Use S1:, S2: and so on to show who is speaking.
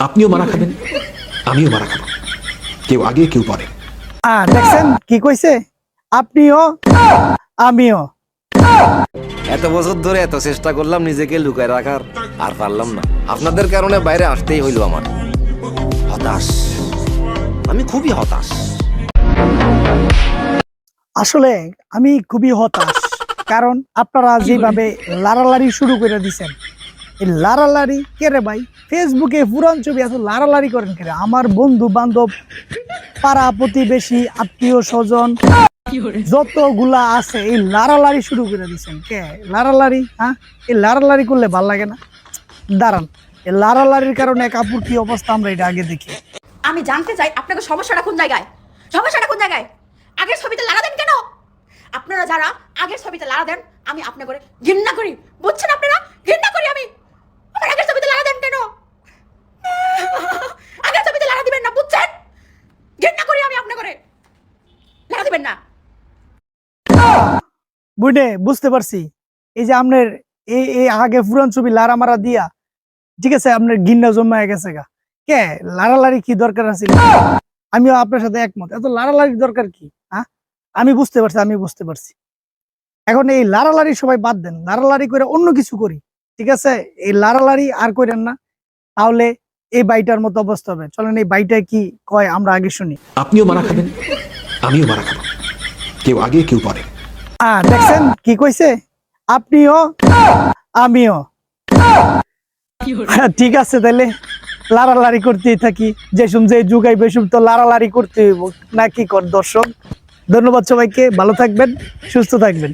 S1: আপনিও মারা খাবেন আমিও মারা খাব। কেউ আগে কেউ পরে।
S2: দেখছেন কি কইছে? আপনিও আমিও।
S3: এত বছর ধরে এত চেষ্টা করলাম নিজেকে লুকায় রাখার আর পারলাম না। আপনাদের কারণে বাইরে আসতেই হইল আমার। হতাশ। আমি খুবই হতাশ।
S2: আসলে আমি খুবই হতাশ কারণ আপনারা যেভাবে লারালারি শুরু করে দিছেন এই লারালারি কে রে ভাই? ফেসবুকে পুরান ছবি এত লারালারি করেন কে আমার বন্ধু বান্ধব পাড়া প্রতিবেশী আত্মীয় স্বজন যতগুলা আছে এই লারালারি শুরু করে দিছেন কে? লারালারি হ্যাঁ? এই লারালারি করলে ভালো লাগে না? দাঁড়ান এই লারালারির কারণে কাপুর কি অবস্থা আমরা এটা আগে দেখি।
S4: আমি জানতে চাই আপনাকে সমস্যাটা কোন জায়গায়? সমস্যাটা কোন জায়গায়? আগের ছবিতে লাড়া দেন কেন? আপনারা যারা আগের ছবিতে লাড়া দেন আমি আপনি করে ঘৃণা করি বুঝছেন আপনারা ঘৃণা করি আমি আমার আগের ছবিতে লাড়া দেন কেন আগের ছবিতে লাড়া দিবেন না বুঝছেন ঘৃণা করি আমি আপনি করে লাড়া দিবেন না
S2: বুঝে বুঝতে পারছি। এই যে আপনার এই এই আগে পুরান ছবি লারা মারা দিয়া, ঠিক আছে? আপনার গিন্না জমা গেছে গা। কে? লাড়ালাড়ি কি দরকার আছে? আমিও আপনার সাথে একমত। এত লাড়ালাড়ির দরকার কি? হ্যাঁ আমি বুঝতে পারছি, আমি বুঝতে পারছি। এখন এই লাড়ালাড়ি সবাই বাদ দেন। লাড়ালাড়ি করে অন্য কিছু করি, ঠিক আছে? এই লাড়ালাড়ি আর করেন না। তাহলে এই বাইটার মতো অবস্থা হবে। চলেন এই বাইটা কি কয় আমরা আগে শুনি।
S1: আপনিও মারা খাবেন, আমিও মারা খাব। কেউ আগে, কেউ পরে।
S2: দেখছেন? কি কইছে? আপনিও আমিও। হ্যাঁ, ঠিক আছে তাহলে লাড়ালাড়ি করতেই থাকি। যেসব যে যুগাই বেসুম তো লাড়ালাড়ি করতে হইব। না কি কর দর্শক? ধন্যবাদ সবাইকে। ভালো থাকবেন সুস্থ থাকবেন।